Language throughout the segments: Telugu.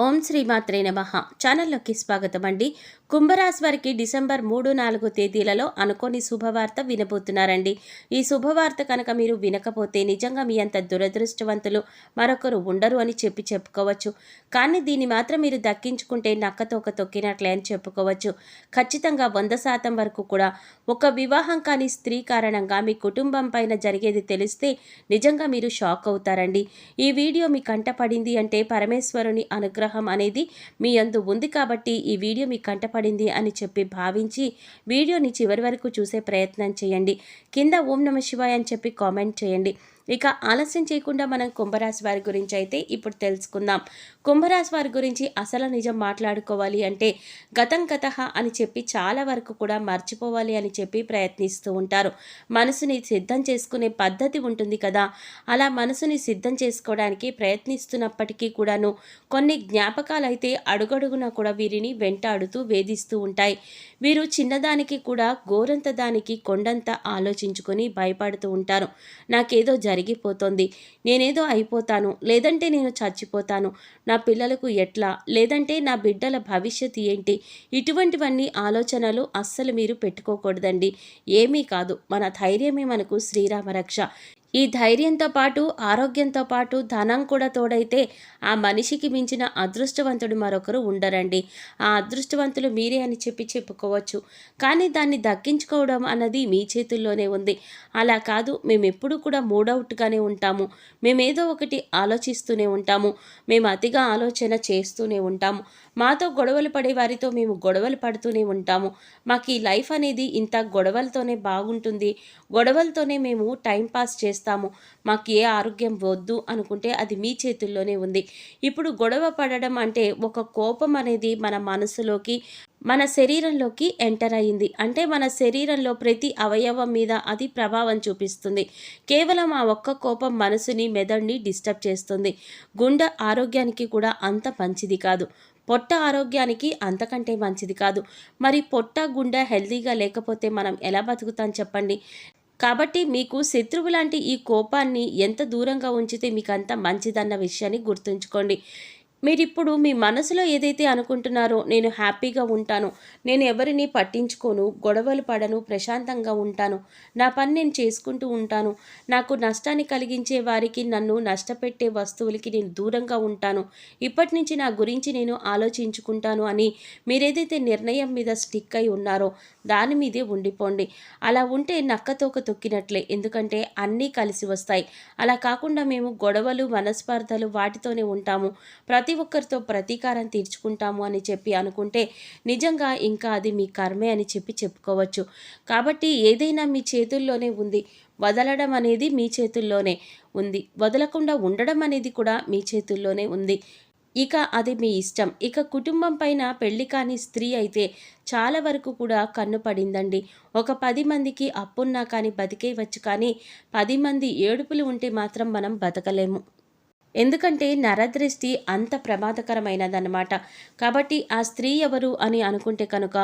ఓం శ్రీమాత్రే నమ. ఛానల్లోకి స్వాగతం అండి కుంభరాశి వారికి డిసెంబర్ మూడు నాలుగు తేదీలలో అనుకోని శుభవార్త వినబోతున్నారండి. ఈ శుభవార్త కనుక మీరు వినకపోతే నిజంగా మీ అంత దురదృష్టవంతులు మరొకరు ఉండరు అని చెప్పి చెప్పుకోవచ్చు. కానీ దీన్ని మాత్రం మీరు దక్కించుకుంటే నక్కతోక తొక్కినట్లే అని చెప్పుకోవచ్చు. ఖచ్చితంగా వంద శాతం వరకు కూడా ఒక వివాహం కాని స్త్రీ కారణంగా మీ కుటుంబం పైన జరిగేది తెలిస్తే నిజంగా మీరు షాక్ అవుతారండి. ఈ వీడియో మీ కంట పడింది అంటే పరమేశ్వరుని అనుగ్రహం అనుగ్రహం అనేది మీ అందు ఉంది కాబట్టి ఈ వీడియో మీకు కంటపడింది అని చెప్పి భావించి వీడియోని చివరి వరకు చూసే ప్రయత్నం చేయండి. కింద ఓం నమ శివాయ అని చెప్పి కామెంట్ చేయండి. ఇక ఆలస్యం చేయకుండా మనం కుంభరాశి వారి గురించి అయితే ఇప్పుడు తెలుసుకుందాం. కుంభరాశి వారి గురించి అసలు నిజం మాట్లాడుకోవాలి అంటే గతం గత అని చెప్పి చాలా వరకు కూడా మర్చిపోవాలి అని చెప్పి ప్రయత్నిస్తూ ఉంటారు. మనసుని సిద్ధం చేసుకునే పద్ధతి ఉంటుంది కదా. అలా మనసుని సిద్ధం చేసుకోవడానికి ప్రయత్నిస్తున్నప్పటికీ కూడాను కొన్ని జ్ఞాపకాలు అయితే అడుగడుగునా కూడా వీరిని వెంటాడుతూ వేధిస్తూ ఉంటాయి. వీరు చిన్నదానికి కూడా గోరంత దానికి కొండంత ఆలోచించుకొని భయపడుతూ ఉంటారు. నాకేదో కరిగిపోతోంది. నేనేదో అయిపోతాను. లేదంటే నేను చచ్చిపోతాను. నా పిల్లలకు ఎట్లా? లేదంటే నా బిడ్డల భవిష్యత్ ఏంటి? ఇటువంటివన్నీ ఆలోచనలు అస్సలు మీరు పెట్టుకోకూడదండి. ఏమీ కాదు. మన ధైర్యమే మనకు శ్రీరామ రక్ష. ఈ ధైర్యంతో పాటు ఆరోగ్యంతో పాటు ధనం కూడా తోడైతే ఆ మనిషికి మించిన అదృష్టవంతుడు మరొకరు ఉండరండి. ఆ అదృష్టవంతులు మీరే అని చెప్పి చెప్పుకోవచ్చు. కానీ దాన్ని దక్కించుకోవడం అన్నది మీ చేతుల్లోనే ఉంది. అలా కాదు. మేము ఎప్పుడు కూడా మూడవుట్గానే ఉంటాము. మేమేదో ఒకటి ఆలోచిస్తూనే ఉంటాము. మేము అతి అతిగా ఆలోచన చేస్తూనే ఉంటాము. మాతో గొడవలు పడే వారితో మేము గొడవలు పడుతూనే ఉంటాము. మాకు ఈ లైఫ్ అనేది ఇంత గొడవలతోనే బాగుంటుంది. గొడవలతోనే మేము టైం పాస్ చేస్తాము. మాకు ఏ ఆరోగ్యం వద్దు అనుకుంటే అది మీ చేతుల్లోనే ఉంది. ఇప్పుడు గొడవ పడడం అంటే ఒక కోపం అనేది మన మనసులోకి మన శరీరంలోకి ఎంటర్ అయింది అంటే మన శరీరంలో ప్రతి అవయవం మీద అది ప్రభావం చూపిస్తుంది. కేవలం ఆ ఒక్క కోపం మనసుని మెదడుని డిస్టర్బ్ చేస్తుంది. గుండె ఆరోగ్యానికి కూడా అంత మంచిది కాదు. పొట్ట ఆరోగ్యానికి అంతకంటే మంచిది కాదు. మరి పొట్ట గుండె హెల్తీగా లేకపోతే మనం ఎలా బతుకుతాం చెప్పండి? కాబట్టి మీకు శత్రువు లాంటి ఈ కోపాన్ని ఎంత దూరంగా ఉంచితే మీకు అంత మంచిదన్న విషయాన్ని గుర్తుంచుకోండి. మీరిప్పుడు మీ మనసులో ఏదైతే అనుకుంటున్నారో నేను హ్యాపీగా ఉంటాను నేను ఎవరిని పట్టించుకోను గొడవలు పడను ప్రశాంతంగా ఉంటాను నా పని నేను చేసుకుంటూ ఉంటాను నాకు నష్టాన్ని కలిగించే వారికి నన్ను నష్టపెట్టే వస్తువులకి నేను దూరంగా ఉంటాను ఇప్పటి నుంచి నా గురించి నేను ఆలోచించుకుంటాను అని మీరేదైతే నిర్ణయం మీద స్టిక్ అయి ఉన్నారో దాని మీదే ఉండిపోండి. అలా ఉంటే నక్కతోక తొక్కినట్లే ఎందుకంటే అన్నీ కలిసి వస్తాయి. అలా కాకుండా మేము గొడవలు మనస్పర్ధలు వాటితోనే ఉంటాము. ప్రతి ప్రతి ఒక్కరితో ప్రతీకారం తీర్చుకుంటాము అని చెప్పి అనుకుంటే నిజంగా ఇంకా అది మీ కర్మే అని చెప్పి చెప్పుకోవచ్చు. కాబట్టి ఏదైనా మీ చేతుల్లోనే ఉంది. వదలడం అనేది మీ చేతుల్లోనే ఉంది. వదలకుండా ఉండడం అనేది కూడా మీ చేతుల్లోనే ఉంది. ఇక అది మీ ఇష్టం. ఇక కుటుంబం పైన పెళ్ళి కాని స్త్రీ అయితే చాలా వరకు కూడా కన్ను పడిందండి. ఒక పది మందికి అప్పున్నా కానీ బతికేయవచ్చు కానీ పది మంది ఏడుపులు ఉంటే మాత్రం మనం బతకలేము. ఎందుకంటే నరదృష్టి అంత ప్రమాదకరమైనదన్నమాట. కాబట్టి ఆ స్త్రీ ఎవరు అని అనుకుంటే కనుక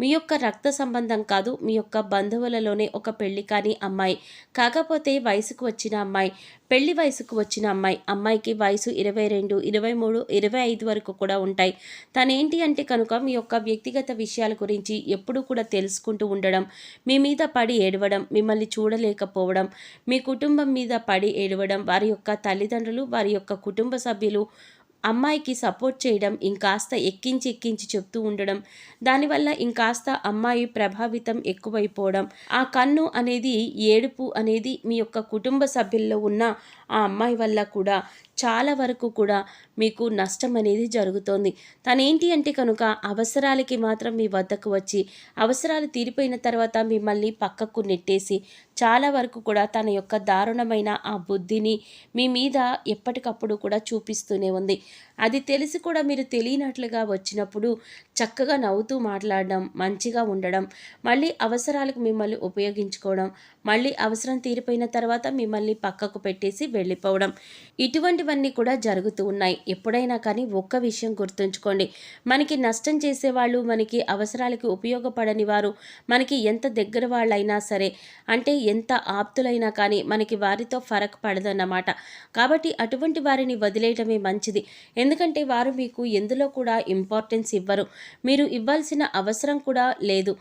మీ యొక్క రక్త సంబంధం కాదు మీ యొక్క బంధువులలోనే ఒక పెళ్ళి కాని అమ్మాయి. కాకపోతే వయసుకు వచ్చిన అమ్మాయి. పెళ్ళి వయసుకు వచ్చిన అమ్మాయి. అమ్మాయికి వయసు ఇరవై రెండు ఇరవై మూడు ఇరవై ఐదు వరకు కూడా ఉంటాయి. తనేంటి అంటే కనుక మీ యొక్క వ్యక్తిగత విషయాల గురించి ఎప్పుడూ కూడా తెలుసుకుంటూ ఉండడం మీ మీద పడి ఏడవడం మిమ్మల్ని చూడలేకపోవడం మీ కుటుంబం మీద పడి ఏడవడం వారి యొక్క తల్లిదండ్రులు వారి యొక్క కుటుంబ సభ్యులు అమ్మాయికి సపోర్ట్ చేయడం ఇంకాస్త ఎక్కించి ఎక్కించి చెప్తూ ఉండడం దానివల్ల ఇంకాస్త అమ్మాయి ప్రభావితం ఎక్కువైపోవడం ఆ కన్ను అనేది ఏడుపు అనేది మీ యొక్క కుటుంబ సభ్యుల్లో ఉన్న ఆ అమ్మాయి వల్ల కూడా చాలా వరకు కూడా మీకు నష్టం అనేది జరుగుతోంది. తనేంటి అంటే కనుక అవసరాలకి మాత్రం మీ వద్దకు వచ్చి అవసరాలు తీరిపోయిన తర్వాత మిమ్మల్ని పక్కకు నెట్టేసి చాలా వరకు కూడా తన యొక్క దారుణమైన ఆ బుద్ధిని మీ మీద ఎప్పటికప్పుడు కూడా చూపిస్తూనే ఉంది. అది తెలిసి కూడా మీరు తెలియనట్లుగా వచ్చినప్పుడు చక్కగా నవ్వుతూ మాట్లాడడం మంచిగా ఉండడం మళ్ళీ అవసరాలకు మిమ్మల్ని ఉపయోగించుకోవడం మళ్ళీ అవసరం తీరిపోయిన తర్వాత మిమ్మల్ని పక్కకు పెట్టేసి వెళ్ళిపోవడం. ఇటువంటివన్నీ కూడా జరుగుతూ ఉన్నాయి. ఎప్పుడైనా కానీ ఒక్క విషయం గుర్తుంచుకోండి. మనకి నష్టం చేసేవాళ్ళు మనకి అవసరాలకి ఉపయోగపడని వారు మనకి ఎంత దగ్గర వాళ్ళైనా సరే అంటే ఎంత ఆప్తులైనా కానీ మనకి వారితో ఫరక్ పడదన్నమాట. కాబట్టి అటువంటి వారిని వదిలేయటమే మంచిది. ఎందుకంటే వారు మీకు ఎందులో కూడా ఇంపార్టెన్స్ ఇవ్వరు. మీరు ఇవ్వాల్సిన అవసరం కూడా లేదు.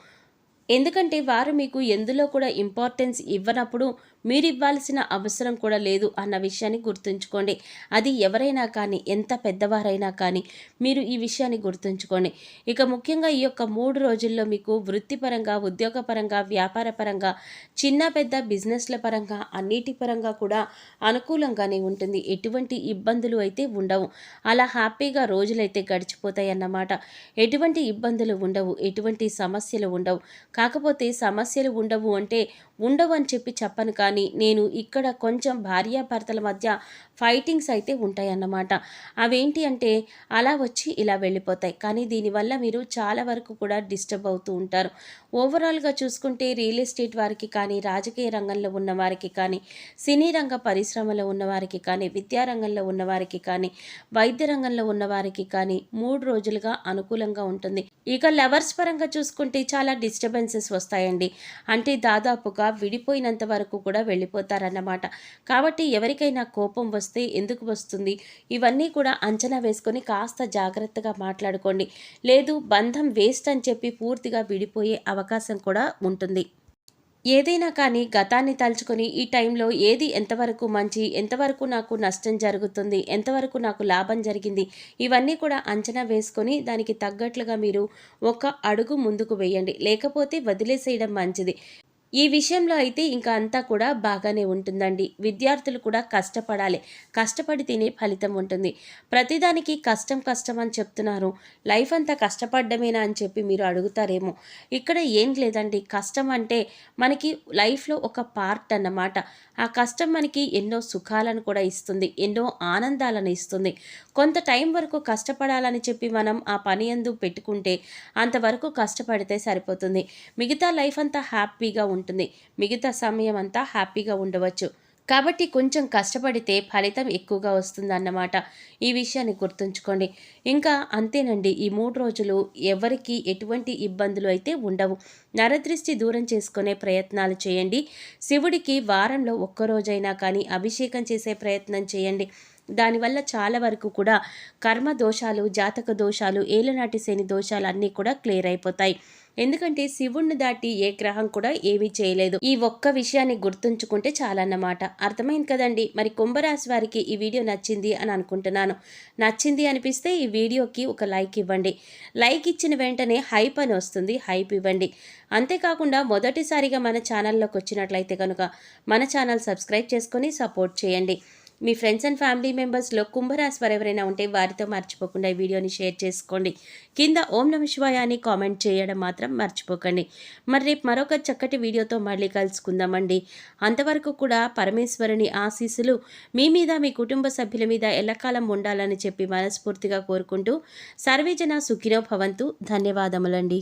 ఎందుకంటే వారు మీకు ఎందులో కూడా ఇంపార్టెన్స్ ఇవ్వనప్పుడు మీరు ఇవ్వాల్సిన అవసరం కూడా లేదు అన్న విషయాన్ని గుర్తుంచుకోండి. అది ఎవరైనా కానీ ఎంత పెద్దవారైనా కానీ మీరు ఈ విషయాన్ని గుర్తుంచుకోండి. ఇక ముఖ్యంగా ఈ యొక్క మూడు రోజుల్లో మీకు వృత్తిపరంగా ఉద్యోగపరంగా వ్యాపారపరంగా చిన్న పెద్ద బిజినెస్ల పరంగా అన్నిటి పరంగా కూడా అనుకూలంగానే ఉంటుంది. ఎటువంటి ఇబ్బందులు అయితే ఉండవు. అలా హ్యాపీగా రోజులైతే గడిచిపోతాయి అన్నమాట. ఎటువంటి ఇబ్బందులు ఉండవు ఎటువంటి సమస్యలు ఉండవు. కాకపోతే సమస్యలు ఉండవు అంటే ఉండవు అని చెప్పి చెప్పను కానీ నేను ఇక్కడ కొంచెం భార్యాభర్తల మధ్య ఫైటింగ్స్ అయితే ఉంటాయన్నమాట. అవేంటి అంటే అలా వచ్చి ఇలా వెళ్ళిపోతాయి. కానీ దీనివల్ల మీరు చాలా వరకు కూడా డిస్టర్బ్ అవుతూ ఉంటారు. ఓవరాల్గా చూసుకుంటే రియల్ ఎస్టేట్ వారికి కానీ రాజకీయ రంగంలో ఉన్న వారికి కానీ సినీ రంగ పరిశ్రమలో ఉన్నవారికి కానీ విద్యారంగంలో ఉన్నవారికి కానీ వైద్య రంగంలో ఉన్నవారికి కానీ మూడు రోజులుగా అనుకూలంగా ఉంటుంది. ఇక లవర్స్ పరంగా చూసుకుంటే చాలా డిస్టర్బెన్సెస్ వస్తాయండి. అంటే దాదాపుగా విడిపోయినంత వరకు కూడా వెళ్ళిపోతారన్నమాట. కాబట్టి ఎవరికైనా కోపం వస్తే ఎందుకు వస్తుంది? ఇవన్నీ కూడా అంచనా వేసుకొని కాస్త జాగ్రత్తగా మాట్లాడుకోండి. లేదు బంధం వేస్ట్ అని చెప్పి పూర్తిగా విడిపోయే అవకాశం కూడా ఉంటుంది. ఏదైనా కానీ గతాన్ని తలుచుకొని ఈ టైంలో ఏది ఎంతవరకు మంచి ఎంతవరకు నాకు నష్టం జరుగుతుంది ఎంతవరకు నాకు లాభం జరిగింది ఇవన్నీ కూడా అంచనా వేసుకొని దానికి తగ్గట్లుగా మీరు ఒక అడుగు ముందుకు వేయండి. లేకపోతే వదిలేసేయడం మంచిది. ఈ విషయంలో అయితే ఇంకా అంతా కూడా బాగానే ఉంటుందండి. విద్యార్థులు కూడా కష్టపడాలి. కష్టపడి తినే ఫలితం ఉంటుంది. ప్రతిదానికి కష్టం కష్టం అని చెప్తున్నారు. లైఫ్ అంతా కష్టపడ్డమేనా అని చెప్పి మీరు అడుగుతారేమో. ఇక్కడ ఏం లేదండి. కష్టం అంటే మనకి లైఫ్లో ఒక పార్ట్ అన్నమాట. ఆ కష్టం మనకి ఎన్నో సుఖాలను కూడా ఇస్తుంది. ఎన్నో ఆనందాలను ఇస్తుంది. కొంత టైం వరకు కష్టపడాలని చెప్పి మనం ఆ పని ఎందు పెట్టుకుంటే అంతవరకు కష్టపడితే సరిపోతుంది. మిగతా లైఫ్ అంతా హ్యాపీగా ఉంటుంది. మిగతా సమయం అంతా హ్యాపీగా ఉండవచ్చు. కాబట్టి కొంచెం కష్టపడితే ఫలితం ఎక్కువగా వస్తుందన్నమాట. ఈ విషయాన్ని గుర్తుంచుకోండి. ఇంకా అంతేనండి ఈ మూడు రోజులు ఎవరికి ఎటువంటి ఇబ్బందులు అయితే ఉండవు. నరదృష్టి దూరం చేసుకునే ప్రయత్నాలు చేయండి. శివుడికి వారంలో ఒక్కరోజైనా కానీ అభిషేకం చేసే ప్రయత్నం చేయండి. దానివల్ల చాలా వరకు కూడా కర్మ దోషాలు జాతక దోషాలు ఏలనాటి శని దోషాలు అన్నీ కూడా క్లియర్ అయిపోతాయి. ఎందుకంటే శివుణ్ణి దాటి ఏ గ్రహం కూడా ఏమీ చేయలేదు. ఈ ఒక్క విషయాన్ని గుర్తుంచుకుంటే చాలన్నమాట. అర్థమైంది కదండి? మరి కుంభరాశి వారికి ఈ వీడియో నచ్చింది అని అనుకుంటున్నాను. నచ్చింది అనిపిస్తే ఈ వీడియోకి ఒక లైక్ ఇవ్వండి. లైక్ ఇచ్చిన వెంటనే హైప్ అని వస్తుంది. హైప్ ఇవ్వండి. అంతేకాకుండా మొదటిసారిగా మన ఛానల్లోకి వచ్చినట్లయితే కనుక మన ఛానల్ సబ్స్క్రైబ్ చేసుకొని సపోర్ట్ చేయండి. మీ ఫ్రెండ్స్ అండ్ ఫ్యామిలీ మెంబర్స్లో కుంభరాశి వారు ఎవరైనా ఉంటే వారితో మర్చిపోకుండా ఈ వీడియోని షేర్ చేసుకోండి. కింద ఓం నమ శివాయ అని కామెంట్ చేయడం మాత్రం మర్చిపోకండి. మరి రేపు మరొక చక్కటి వీడియోతో మళ్ళీ కలుసుకుందామండి. అంతవరకు కూడా పరమేశ్వరుని ఆశీస్సులు మీ మీద మీ కుటుంబ సభ్యుల మీద ఎల్లకాలం ఉండాలని చెప్పి మనస్ఫూర్తిగా కోరుకుంటూ సర్వేజన సుఖినో భవంతు. ధన్యవాదములండి.